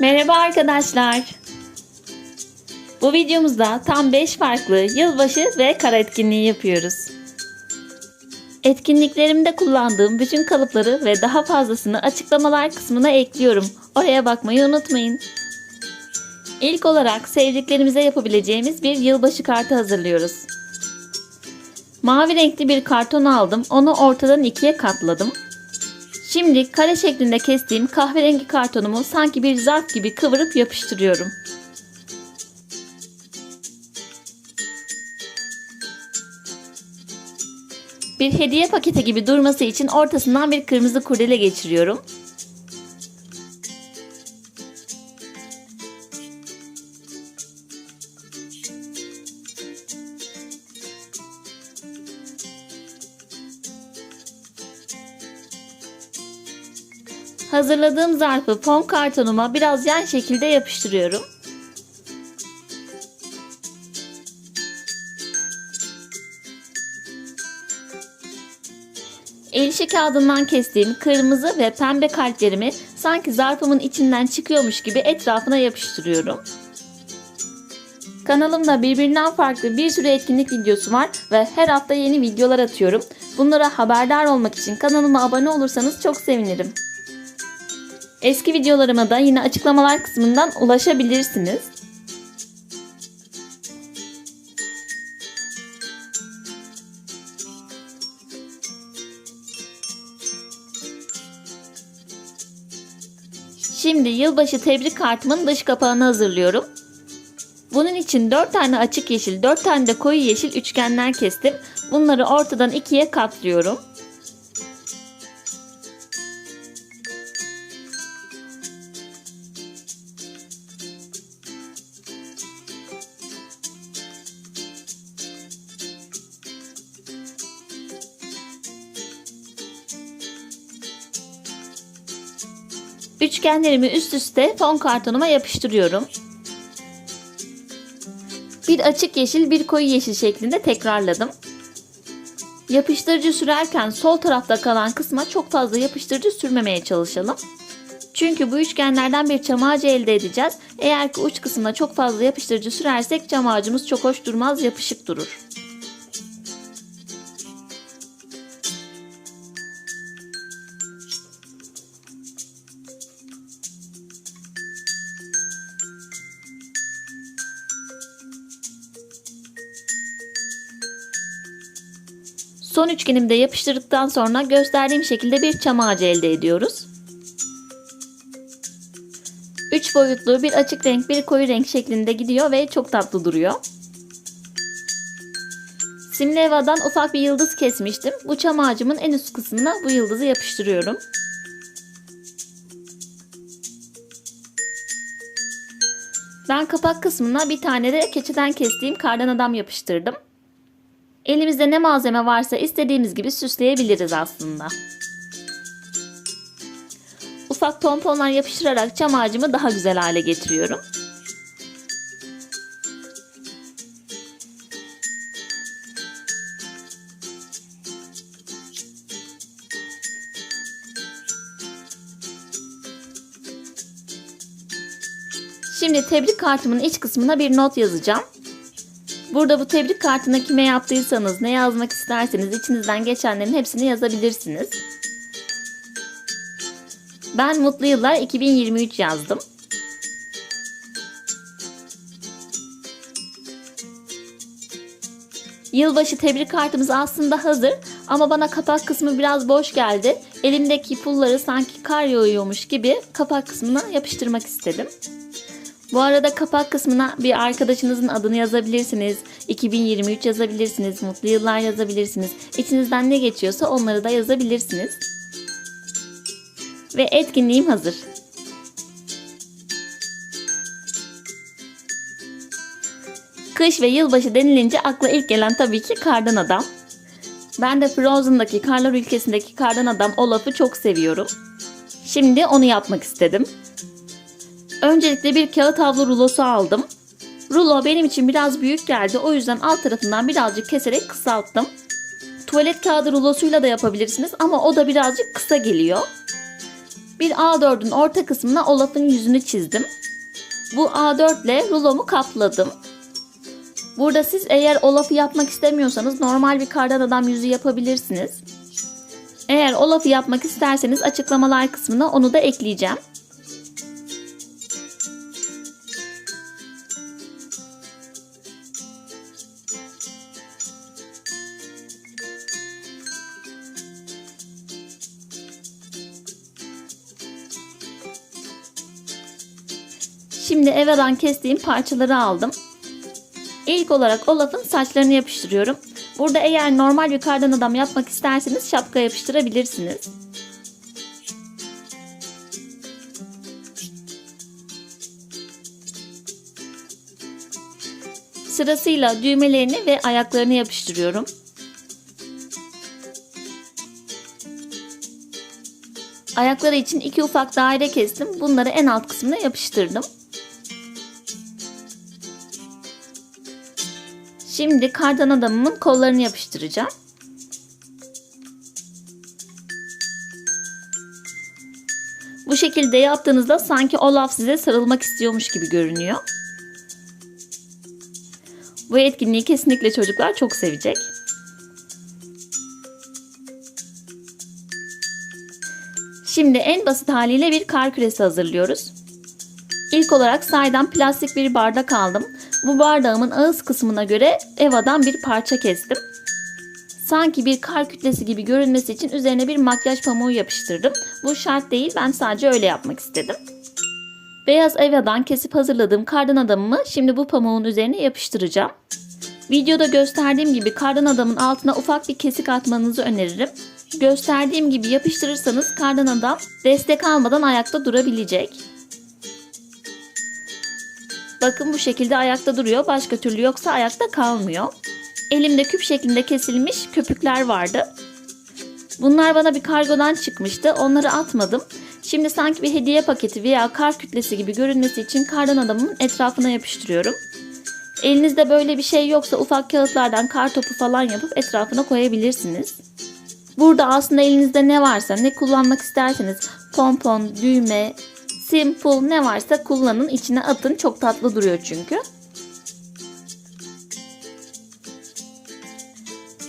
Merhaba arkadaşlar. Bu videomuzda tam 5 farklı yılbaşı ve kara etkinliği yapıyoruz. Etkinliklerimde kullandığım bütün kalıpları ve daha fazlasını açıklamalar kısmına ekliyorum. Oraya bakmayı unutmayın. İlk olarak sevdiklerimize yapabileceğimiz bir yılbaşı kartı hazırlıyoruz. Mavi renkli bir karton aldım. Onu ortadan ikiye katladım. Şimdi kare şeklinde kestiğim kahverengi kartonumu sanki bir zarf gibi kıvırıp yapıştırıyorum. Bir hediye paketi gibi durması için ortasından bir kırmızı kurdele geçiriyorum. Hazırladığım zarfı fon kartonuma biraz yan şekilde yapıştırıyorum. El işi kağıdından kestiğim kırmızı ve pembe kalplerimi sanki zarfımın içinden çıkıyormuş gibi etrafına yapıştırıyorum. Kanalımda birbirinden farklı bir sürü etkinlik videosu var ve her hafta yeni videolar atıyorum. Bunlara haberdar olmak için kanalıma abone olursanız çok sevinirim. Eski videolarıma da yine açıklamalar kısmından ulaşabilirsiniz. Şimdi yılbaşı tebrik kartımın dış kapağını hazırlıyorum. Bunun için 4 tane açık yeşil, 4 tane de koyu yeşil üçgenler kestim. Bunları ortadan ikiye katlıyorum. Üçgenlerimi üst üste fon kartonuma yapıştırıyorum. Bir açık yeşil, bir koyu yeşil şeklinde tekrarladım. Yapıştırıcı sürerken sol tarafta kalan kısma çok fazla yapıştırıcı sürmemeye çalışalım. Çünkü bu üçgenlerden bir ağacı elde edeceğiz. Eğer ki uç kısmına çok fazla yapıştırıcı sürersek ağacımız çok hoş durmaz, yapışık durur. Son üçgenimi de yapıştırdıktan sonra gösterdiğim şekilde bir çam ağacı elde ediyoruz. 3 boyutlu bir açık renk bir koyu renk şeklinde gidiyor ve çok tatlı duruyor. Simleva'dan ufak bir yıldız kesmiştim. Bu çam ağacımın en üst kısmına bu yıldızı yapıştırıyorum. Ben kapak kısmına bir tane de keçeden kestiğim kardan adam yapıştırdım. Elimizde ne malzeme varsa istediğimiz gibi süsleyebiliriz aslında. Ufak pomponlar yapıştırarak çam ağacımı daha güzel hale getiriyorum. Şimdi tebrik kartımın iç kısmına bir not yazacağım. Burada bu tebrik kartına kime yaptıysanız, ne yazmak isterseniz içinizden geçenlerin hepsini yazabilirsiniz. Ben mutlu yıllar 2023 yazdım. Yılbaşı tebrik kartımız aslında hazır ama bana kapak kısmı biraz boş geldi. Elimdeki pulları sanki kar yağıyormuş gibi kapak kısmına yapıştırmak istedim. Bu arada kapak kısmına bir arkadaşınızın adını yazabilirsiniz. 2023 yazabilirsiniz. Mutlu yıllar yazabilirsiniz. İçinizden ne geçiyorsa onları da yazabilirsiniz. Ve etkinliğim hazır. Kış ve yılbaşı denilince akla ilk gelen tabii ki kardan adam. Ben de Frozen'daki Karlar Ülkesi'ndeki kardan adam Olaf'ı çok seviyorum. Şimdi onu yapmak istedim. Öncelikle bir kağıt havlu rulosu aldım. Rulo benim için biraz büyük geldi. O yüzden alt tarafından birazcık keserek kısalttım. Tuvalet kağıdı rulosuyla da yapabilirsiniz ama o da birazcık kısa geliyor. Bir A4'ün orta kısmına Olaf'ın yüzünü çizdim. Bu A4 ile rulomu kapladım. Burada siz eğer Olaf'ı yapmak istemiyorsanız normal bir kardan adam yüzü yapabilirsiniz. Eğer Olaf'ı yapmak isterseniz açıklamalar kısmına onu da ekleyeceğim. Şimdi Eva'dan kestiğim parçaları aldım. İlk olarak Olaf'ın saçlarını yapıştırıyorum. Burada eğer normal bir kardan adam yapmak isterseniz şapka yapıştırabilirsiniz. Sırasıyla düğmelerini ve ayaklarını yapıştırıyorum. Ayakları için iki ufak daire kestim. Bunları en alt kısmına yapıştırdım. Şimdi kardan adamımın kollarını yapıştıracağım. Bu şekilde yaptığınızda sanki Olaf size sarılmak istiyormuş gibi görünüyor. Bu etkinliği kesinlikle çocuklar çok sevecek. Şimdi en basit haliyle bir kar küresi hazırlıyoruz. İlk olarak saydan plastik bir bardak aldım. Bu bardağımın ağız kısmına göre Eva'dan bir parça kestim. Sanki bir kar kütlesi gibi görünmesi için üzerine bir makyaj pamuğu yapıştırdım. Bu şart değil ben sadece öyle yapmak istedim. Beyaz Eva'dan kesip hazırladığım kardan adamımı şimdi bu pamuğun üzerine yapıştıracağım. Videoda gösterdiğim gibi kardan adamın altına ufak bir kesik atmanızı öneririm. Gösterdiğim gibi yapıştırırsanız kardan adam destek almadan ayakta durabilecek. Bakın bu şekilde ayakta duruyor. Başka türlü yoksa ayakta kalmıyor. Elimde küp şeklinde kesilmiş köpükler vardı. Bunlar bana bir kargodan çıkmıştı. Onları atmadım. Şimdi sanki bir hediye paketi veya kar kütlesi gibi görünmesi için kardan adamın etrafına yapıştırıyorum. Elinizde böyle bir şey yoksa ufak kağıtlardan kar topu falan yapıp etrafına koyabilirsiniz. Burada aslında elinizde ne varsa ne kullanmak isterseniz pompon, düğme, simple ne varsa kullanın içine atın çok tatlı duruyor çünkü.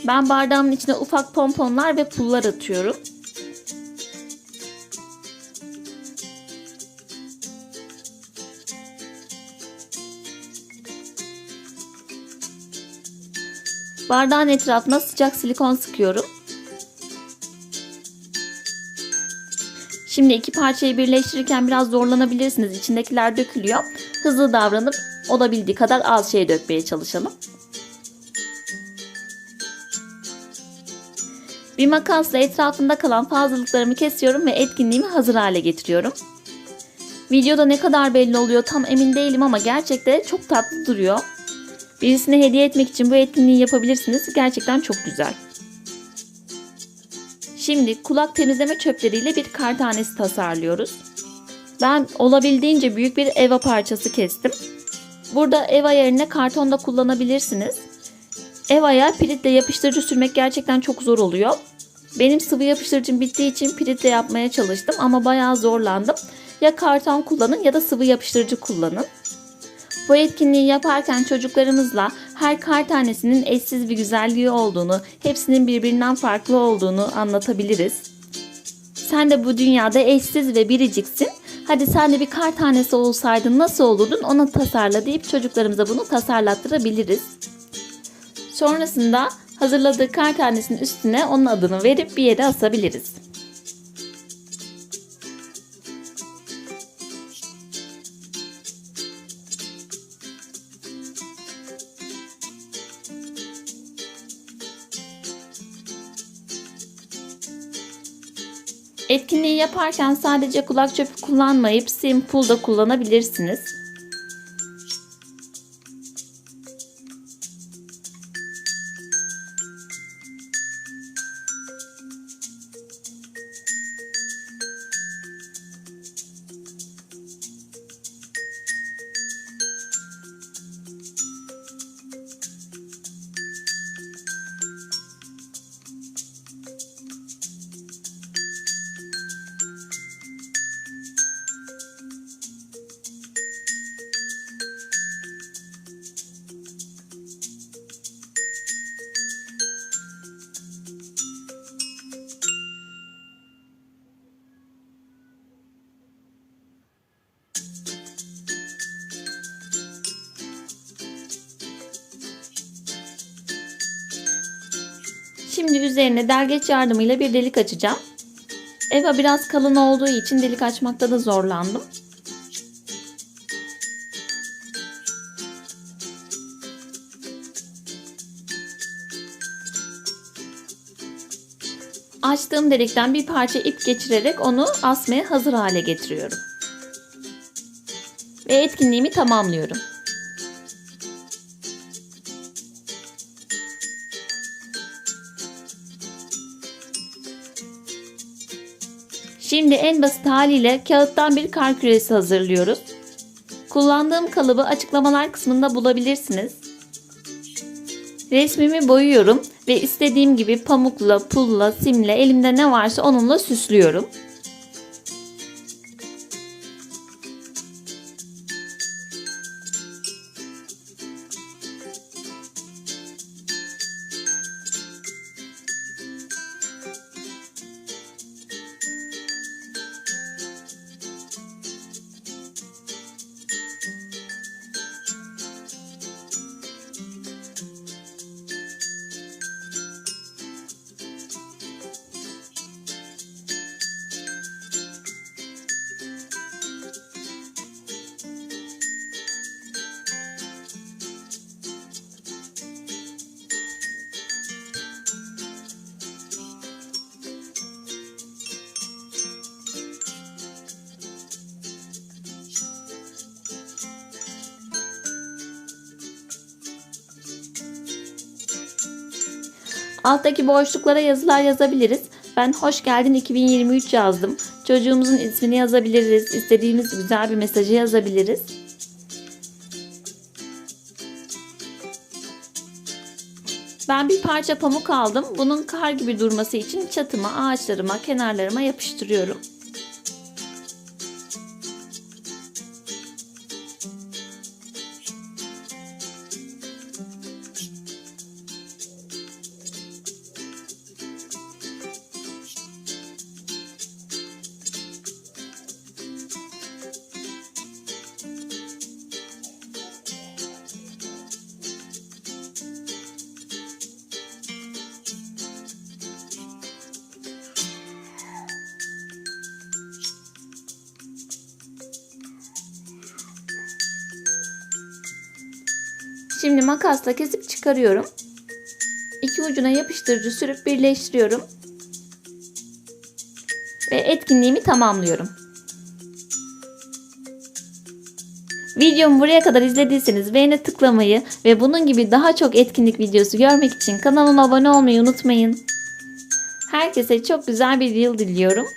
Ben bardağımın içine ufak pomponlar ve pullar atıyorum. Bardağın etrafına sıcak silikon sıkıyorum. Şimdi iki parçayı birleştirirken biraz zorlanabilirsiniz. İçindekiler dökülüyor. Hızlı davranıp olabildiği kadar az şey dökmeye çalışalım. Bir makasla etrafında kalan fazlalıklarımı kesiyorum ve etkinliğimi hazır hale getiriyorum. Videoda ne kadar belli oluyor tam emin değilim ama gerçekten çok tatlı duruyor. Birisine hediye etmek için bu etkinliği yapabilirsiniz. Gerçekten çok güzel. Şimdi kulak temizleme çöpleriyle bir kar tanesi tasarlıyoruz. Ben olabildiğince büyük bir eva parçası kestim. Burada eva yerine karton da kullanabilirsiniz. Eva'ya piritle yapıştırıcı sürmek gerçekten çok zor oluyor. Benim sıvı yapıştırıcım bittiği için piritle yapmaya çalıştım ama bayağı zorlandım. Ya karton kullanın ya da sıvı yapıştırıcı kullanın. Bu etkinliği yaparken çocuklarımızla her kar tanesinin eşsiz bir güzelliği olduğunu, hepsinin birbirinden farklı olduğunu anlatabiliriz. Sen de bu dünyada eşsiz ve biriciksin. Hadi sen de bir kar tanesi olsaydın nasıl olurdun onu tasarla deyip çocuklarımıza bunu tasarlattırabiliriz. Sonrasında hazırladığı kar tanesinin üstüne onun adını verip bir yere asabiliriz. Etkinliği yaparken sadece kulak çöpü kullanmayıp sim pul da kullanabilirsiniz. Şimdi üzerine delgeç yardımıyla bir delik açacağım. Eva biraz kalın olduğu için delik açmakta da zorlandım. Açtığım delikten bir parça ip geçirerek onu asmaya hazır hale getiriyorum. Ve etkinliğimi tamamlıyorum. Şimdi en basit haliyle kağıttan bir kar küresi hazırlıyoruz. Kullandığım kalıbı açıklamalar kısmında bulabilirsiniz. Resmimi boyuyorum ve istediğim gibi pamukla, pulla, simle elimde ne varsa onunla süslüyorum. Alttaki boşluklara yazılar yazabiliriz. Ben hoş geldin 2023 yazdım. Çocuğumuzun ismini yazabiliriz. İstediğimiz güzel bir mesajı yazabiliriz. Ben bir parça pamuk aldım. Bunun kar gibi durması için çatıma, ağaçlarıma, kenarlarıma yapıştırıyorum. Şimdi makasla kesip çıkarıyorum. İki ucuna yapıştırıcı sürüp birleştiriyorum. Ve etkinliğimi tamamlıyorum. Videomu buraya kadar izlediyseniz beğene tıklamayı ve bunun gibi daha çok etkinlik videosu görmek için kanalıma abone olmayı unutmayın. Herkese çok güzel bir yıl diliyorum.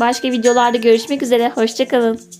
Başka videolarda görüşmek üzere. Hoşçakalın.